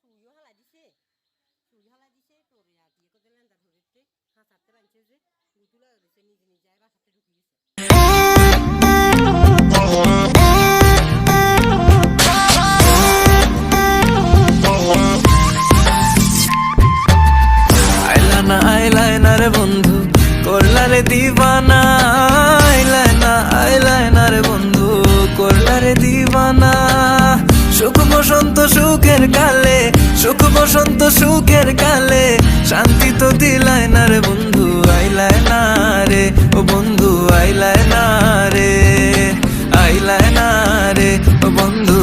সুইও হালা দিছে সুই হালা দিছে তোর ইয়া কি করতে লেন্দা ধরেতে হাসাতে বানছে যে গুতুলা দিছে নিজে নিজে বাসাতে ঢুকে গেছে আইলানা আইলাইনার বন্ধু করলারে দিবানা আইলাইনা আইলাইনার বন্ধু করলারে দিবানা সুখ বসন্ত সুখের কালে বসন্ত সুখের কালে শান্তি তো দিলাই না রে বন্ধু আইলাই না রে। ও বন্ধু আইলাই না রে আইলাই না রে। ও বন্ধু